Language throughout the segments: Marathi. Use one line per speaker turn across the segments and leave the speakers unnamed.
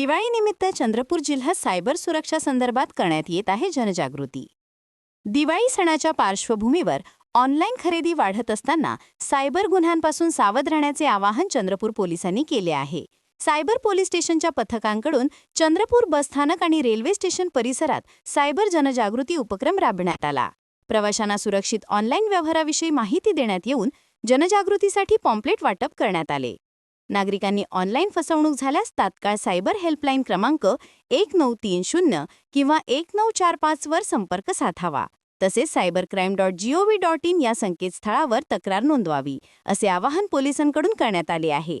दिवाळीनिमित्त चंद्रपूर जिल्हा सायबर सुरक्षा संदर्भात करण्यात येत आहे जनजागृती. दिवाळी सणाच्या पार्श्वभूमीवर ऑनलाईन खरेदी वाढत असताना सायबर गुन्ह्यांपासून सावध राहण्याचे आवाहन चंद्रपूर पोलिसांनी केले आहे. सायबर पोलीस स्टेशनच्या पथकांकडून चंद्रपूर बसस्थानक आणि रेल्वे स्टेशन परिसरात सायबर जनजागृती उपक्रम राबण्यात आला. प्रवाशांना सुरक्षित ऑनलाईन व्यवहाराविषयी माहिती देण्यात येऊन जनजागृतीसाठी पॉम्पलेट वाटप करण्यात आले. नागरिकांनी ऑनलाईन फसवणूक झाल्यास तात्काळ सायबर हेल्पलाईन क्रमांक एक नऊ तीन शून्य किंवा एक नऊ चार पाचवर संपर्क साधावा. तसेच cyber crime dot gov dot in या संकेतस्थळावर तक्रार नोंदवावी असे आवाहन पोलिसांकडून करण्यात आले आहे.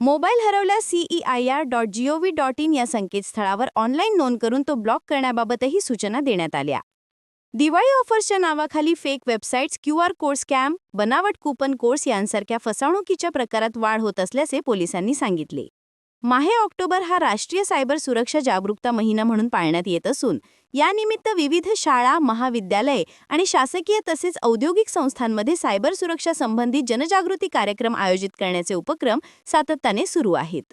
मोबाईल हरवल्यास CEIR dot gov dot in या संकेतस्थळावर ऑनलाईन नोंद करून तो ब्लॉक करण्याबाबतही सूचना देण्यात आल्या. दिवाळी ऑफर्सच्या नावाखाली fake websites Q R code scam बनावट कूपन कोर्स यांसारख्या फसवणुकीच्या प्रकारात वाढ होत असल्याचे पोलिसांनी सांगितले. माहे ऑक्टोबर हा राष्ट्रीय सायबर सुरक्षा जागरूकता महिना म्हणून पाळण्यात येत असून यानिमित्त विविध शाळा महाविद्यालये आणि शासकीय तसेच औद्योगिक संस्थांमध्ये सायबर सुरक्षा संबंधित जनजागृती कार्यक्रम आयोजित करण्याचे उपक्रम सातत्याने सुरू आहेत.